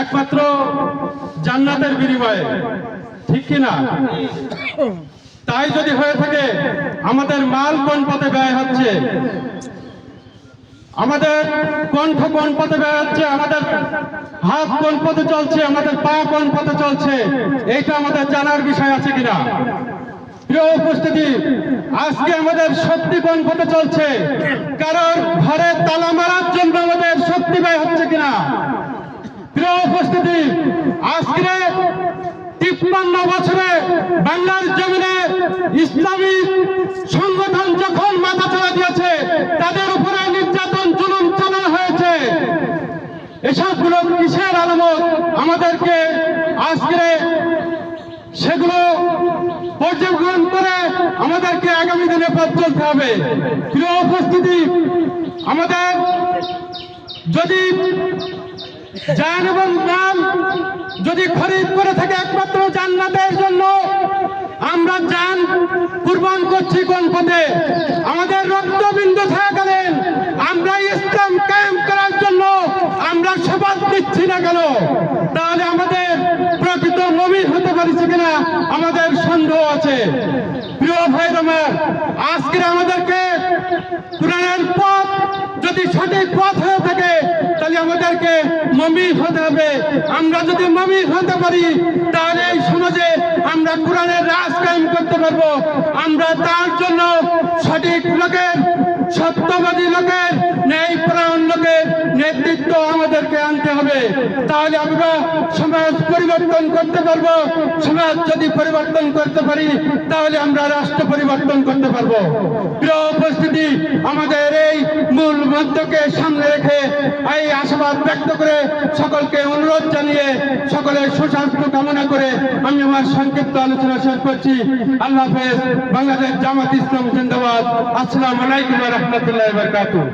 একমাত্র জান্নাতের বিনিময়ে। ঠিক কিনা? তাই যদি হয়ে থাকে, আমাদের মাল কোন পথে ব্যয় হচ্ছে? আমাদের কণ্ঠ কোন পথে ব্যয় হচ্ছে? আমাদের হাত কোন পথে চলছে? আমাদের পা কোন পথে চলছে? এইটা আমাদের জানার বিষয় আছে কিনা? প্রিয় উপস্থিতি, আজকে আমাদের শক্তি কোন পথে চলছে? কারণ ঘরে তালা মারার জন্য আমাদের শক্তি ব্যয় হচ্ছে কিনা? উপস্থিতি। আজকে তিপ্পান্ন বছরে বাংলার জমিনে ইসলামী সংগঠন যখন মাথা চলা দিয়েছে, তাদের উপরে নির্যাতন জুলুম চালানো হয়েছে। এসবগুলো কিসের আলামত? আমাদেরকে আজকে সেগুলো পর্যবেক্ষণ করে আমাদেরকে আগামী দিনে পথ চলতে হবে। প্রিয় উপস্থিতি, আমাদের যদি জান এবং মাল যদি খরিদ করে থাকে একমাত্র জান্নাতের জন্য, আমরা জান কুরবান করছি কোন পথে? আমাদের রক্তবিন্দু থাকাকালীন আমরা ইসলাম কায়েম করার জন্য আমরা শপথ দিচ্ছি না কেন? তাহলে আমাদের প্রকৃত নবীন হতে পারছি কিনা আমাদের সন্দেহ আছে। প্রিয় ভাই আমার আজকে আমাদেরকে মমিন হতে হবে। আমরা যদি মমিন হতে পারি, তাহলে এই সমাজে আমরা কোরআনের রাজ কায়েম করতে পারব। আমরা তার জন্য সঠিক লোকের, সত্যবাদী লোকের ন্যায় প্রাণ লোকের নেতৃত্ব আমাদেরকে আনতে হবে। তাহলে আমরা সমাজ পরিবর্তন করতে পারব। সমাজ যদি পরিবর্তন করতে পারি, তাহলে আমরা রাষ্ট্র পরিবর্তন করতে পারব। প্রিয় উপস্থিতি, আমাদের মন্ত্রকে সামনে রেখে এই আশাবাদ ব্যক্ত করে সকলকে অনুরোধ জানিয়ে সকলের সুস্বাস্থ্য কামনা করে আমি আমার সংক্ষিপ্ত আলোচনা শেষ করছি। আল্লাহ হাফেজ, বাংলাদেশ জামাত ইসলাম জিন্দাবাদ। আসসালামু আলাইকুম রহমতুল্লাহ বরকাতুহ।